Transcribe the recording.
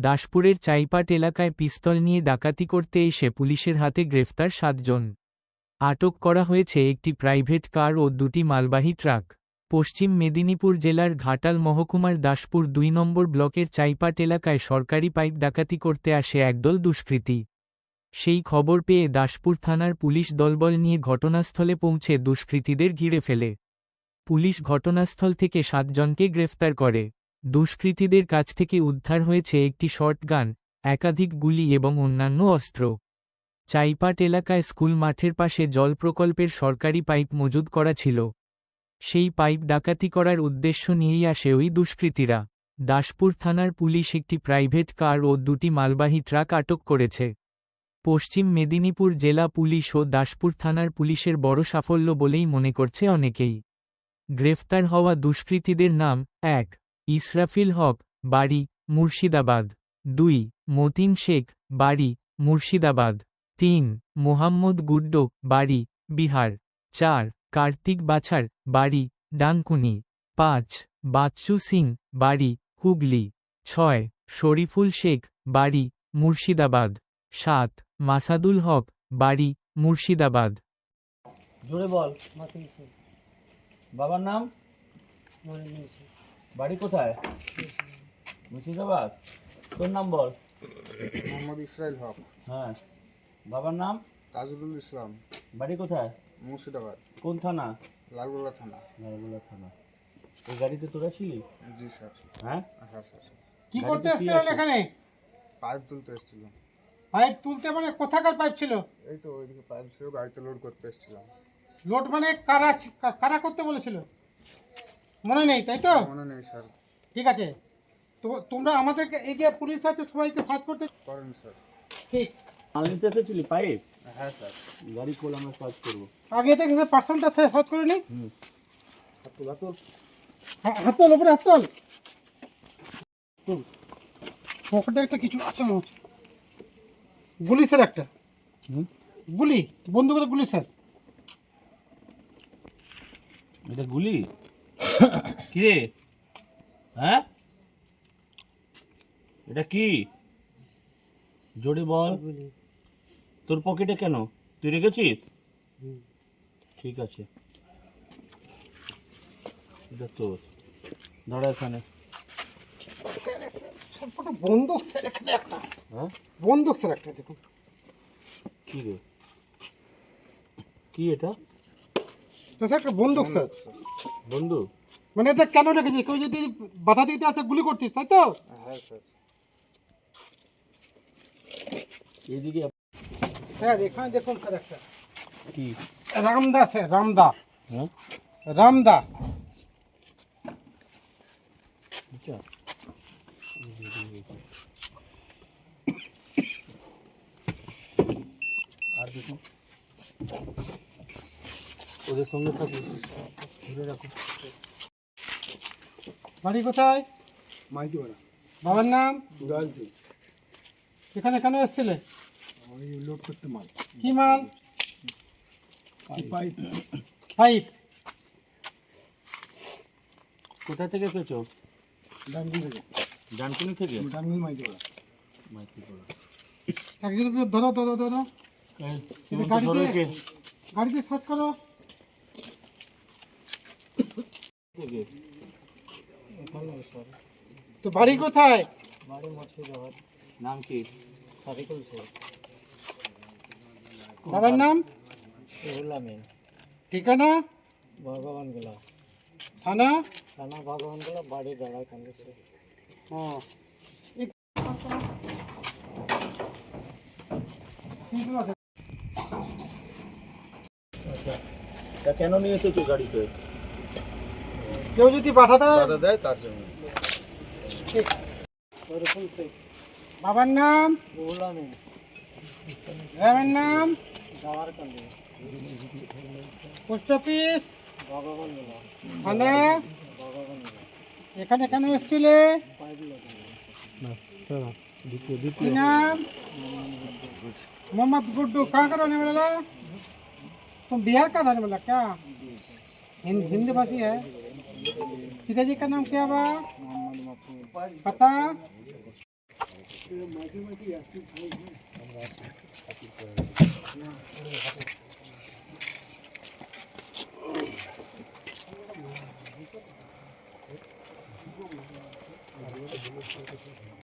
দাসপুরের চাইপাট এলাকায় পিস্তল নিয়ে ডাকাতি করতে এসে পুলিশের হাতে গ্রেফতার সাতজন। আটক করা হয়েছে একটি প্রাইভেট কার ও দুটি মালবাহী ট্রাক। পশ্চিম মেদিনীপুর জেলার ঘাটাল মহকুমার দাসপুর দুই নম্বর ব্লকের চাইপাট এলাকায় সরকারি পাইপ ডাকাতি করতে আসে একদল দুষ্কৃতী। সেই খবর পেয়ে দাসপুর থানার পুলিশ দলবল নিয়ে ঘটনাস্থলে পৌঁছে দুষ্কৃতীদের ঘিরে ফেলে। পুলিশ ঘটনাস্থল থেকে সাতজনকে গ্রেফতার করে। দুষ্কৃতীদের কাছ থেকে উদ্ধার হয়েছে একটি শর্টগান একাধিক গুলি এবং অন্যান্য অস্ত্র। চাইপাট এলাকায় স্কুল মাঠের পাশে জল প্রকল্পের সরকারি পাইপ মজুদ করা ছিল। সেই পাইপ ডাকাতি করার উদ্দেশ্য নিয়েই আসে ওই দুষ্কৃতীরা। দাসপুর থানার পুলিশ একটি প্রাইভেট কার ও দুটি মালবাহী ট্রাক আটক করেছে। পশ্চিম মেদিনীপুর জেলা পুলিশ ও দাসপুর থানার পুলিশের বড় সাফল্য বলেই মনে করছে অনেকেই। গ্রেফতার হওয়া দুষ্কৃতীদের নাম, এক ইসরাফিল হক বাড়ি মুর্শিদাবাদ। দুই মতিন শেখ বাড়ি মুর্শিদাবাদ। তিন মোহাম্মদ গুড্ডো বাড়ি বিহার। চার কার্তিক বাছার বাড়ি ডানকুনি। পাঁচ বাচ্চু সিং বাড়ি হুগলি। ছয় শরীফুল শেখ বাড়ি মুর্শিদাবাদ। সাত মাসাদুল হক বাড়ি মুর্শিদাবাদ। জোরে বল। বাবার নাম? বাড়ি কোথায়? মুর্শিদাবাদ? তোর নাম বল। মোহাম্মদ ইসরাইল হক। হ্যাঁ। বাবার নাম? তাজুলুল ইসলাম। বাড়ি কোথায়? মুর্শিদাবাদ। কোন থানা? লালগোলা থানা। নারগোলা থানা। এই গাড়িতে তোরা ছিলি? জি স্যার। হ্যাঁ? হ্যাঁ স্যার। কি করতে এসেছিলেন এখানে? পাইপ তুলতে এসেছিলাম। পাইপ তুলতে মানে কোথাকার পাইপ ছিল? এই তো ওইদিকে পাইপ ছিল গাড়িতে লোড করতে এসেছিলাম। লোড মানে কারা কারা করতে বলেছিল? মনে নেই তাই তো? মনে নেই স্যার। ঠিক আছে। তো তোমরা আমাদেরকে এই যে পুলিশ আছে সবাইকে সার্চ করতে করেন স্যার। ঠিক। মাল নিতে এসেছিলি পাইপ হ্যাঁ স্যার। গাড়ি খোল আমরা কাজ করব। আগে থেকে পার্সনটা সার্চ করে নিই হুম। হাতুল হাতুল হা- হাত তোল উপরে হাত তোল পকেটে একটা কিছু আছে মনে হচ্ছে। গুলি স্যার একটা। হুম। গুলি বন্দুকের গুলি স্যার। এটা গুলি? কি রে হ্যাঁ? এটা কি? জোরে বল। তোর পকেটে কেন? তুই রেখেছিস? ঠিক আছে। এটা তোর। দাঁড়া এখানে। বন্দুক স্যার এখানে একটা। হ্যাঁ? বন্দুক স্যার একটা দেখুন। কি রে? কি এটা? স্যার একটা বন্দুক স্যার। বন্ধু মানে এটা কেন রেখেছি কেউ যদি বাধা দিতে আসে গুলি করতিস তাই তো? হ্যাঁ স্যার। এইদিকে স্যার এখানে দেখুন স্যার একটা। কি? রামদা স্যার রামদা। হ্যাঁ? রামদা। আচ্ছা। আর দেখুন ওদের সঙ্গে থাকুন ধরে রাখুন বাড়ি কোথায়? মাইতিপাড়া। বাবার নাম? দয়াল সিং এখানে কেন এসেছিলে? আমি লোড করতে মাল। কি মাল? পাইপ। পাইপ। কোথা থেকে পেয়েছ ডানগুল থেকে। জানকুনি থেকে? ডানগুল মাইতিপাড়া। মাইতিপাড়া। একজন ধরো ধরো ধরো। গাড়িতে- গাড়িতে সার্চ করো? তো বাড়ি কোথায়? বাড়ি মুর্শিদাবাদ। নাম কি? সারিকুল শেখ। বাবার নাম? রুহুল আমিন। ঠিকানা? ভগবানগোলা। থানা? থানা ভগবানগোলা বাড়ি দাঁড়ায় কান্দিছে। তা কেন নিয়ে এসেছ গাড়িতে? কেউ যদি বাধা দেয় দাদা দেয় তার জন্য ঠিক। শরীফুল শেখ বাবার নাম রুহুল আমিন গ্রামের নাম দাওয়ার কান্দি পোস্ট অফিস ভগবানগোলা থানা ভগবানগোলা এখানে কেন এসছিলে পাইপ লাগানো কি नाम मोहम्मद गुड्डू कहाँ का रहने वाला तुम बिहार का रहने वाला क्या हिंद, हिंदी भाषी है पिताजी का नाम क्या बा मोहम्मद मकबूल पता